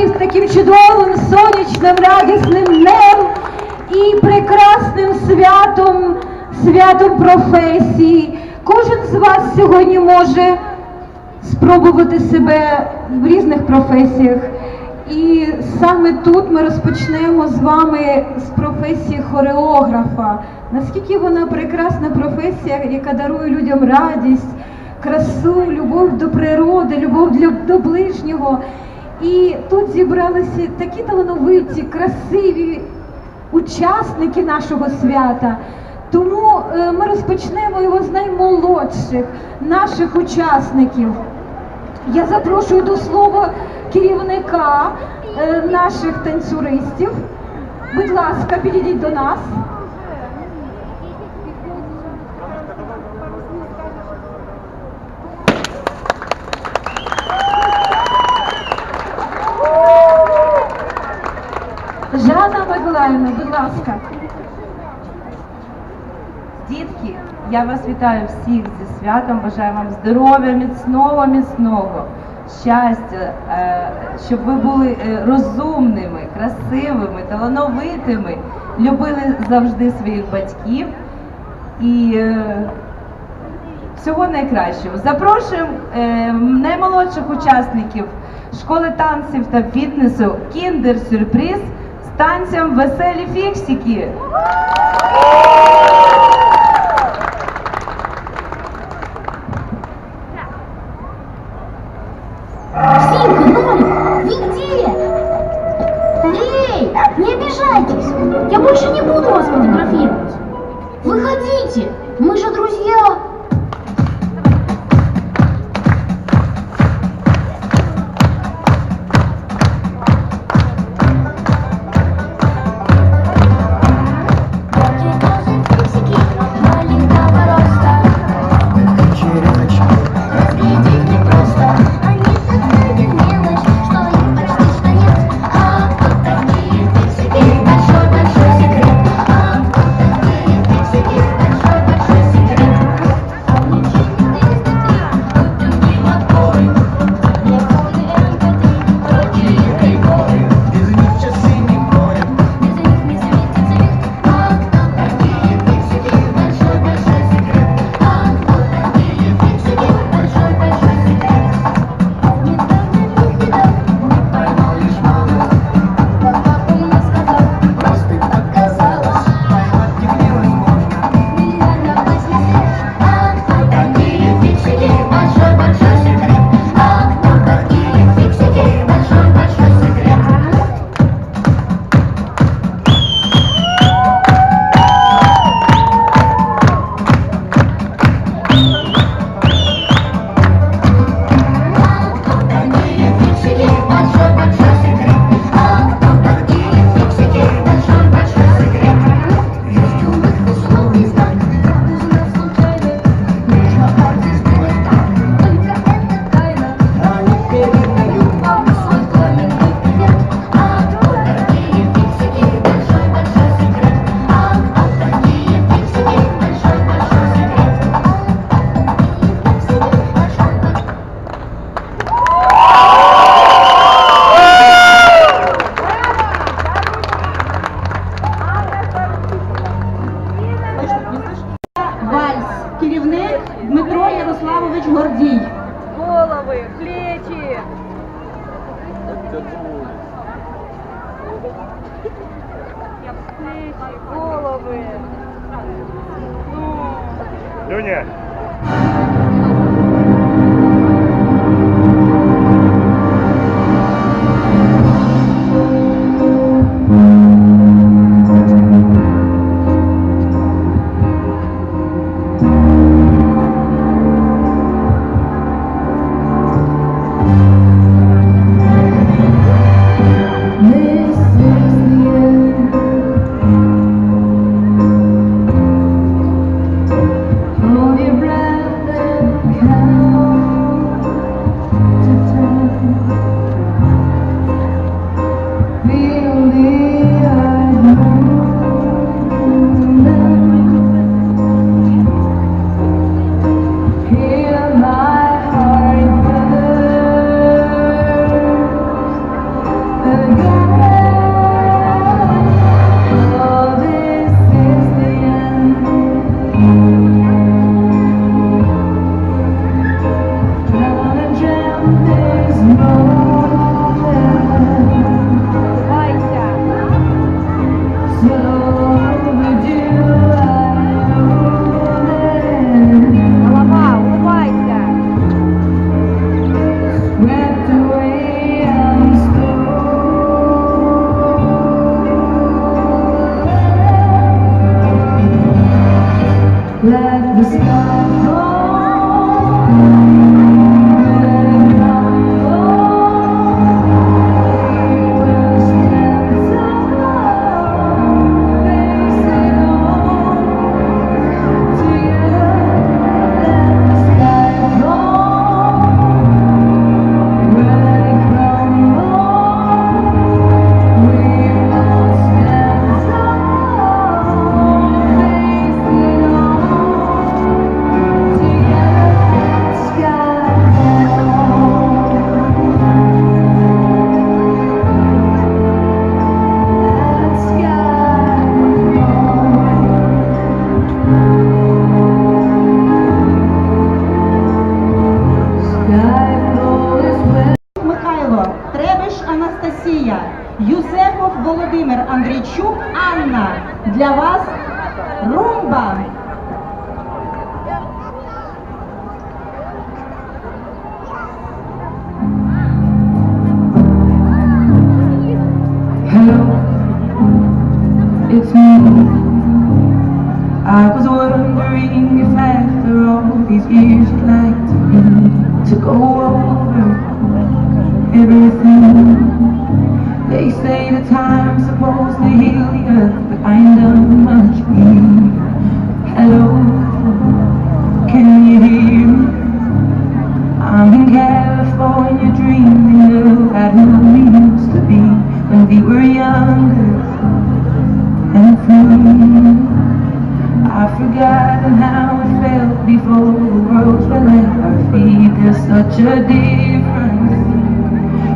всіх таким чудовим, сонячним, радісним днем і прекрасним святом, святом професії. Кожен з вас сьогодні може спробувати себе в різних професіях. І саме тут ми розпочнемо з вами з професії хореографа. Наскільки вона прекрасна професія, яка дарує людям радість, красу, любов до природи, любов до ближнього. І тут зібралися такі талановиті, красиві учасники нашого свята. Тому е, ми розпочнемо його з наймолодших наших учасників. Я запрошую до слова керівника е, наших танцюристів. Будь ласка, підійдіть до нас. Жанна Миколаївна, будь ласка. Дітки, я вас вітаю всіх зі святом, бажаю вам здоров'я, міцного, міцного, щастя, е, щоб ви були е, розумними, красивими, талановитими, любили завжди своїх батьків. І е, всього найкращого. Запрошуємо наймолодших учасників школи танців та фітнесу Кіндер Сюрприз з танцем Веселі фіксики. They say the time's supposed to heal the earth, but I done much healing. Hello, can you hear me? I'm in California dreaming about who we used to be when we were younger and free. I've forgotten how it felt before the world fell at our feet. There's such a difference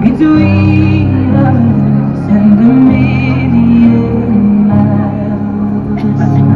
between us and the million miles.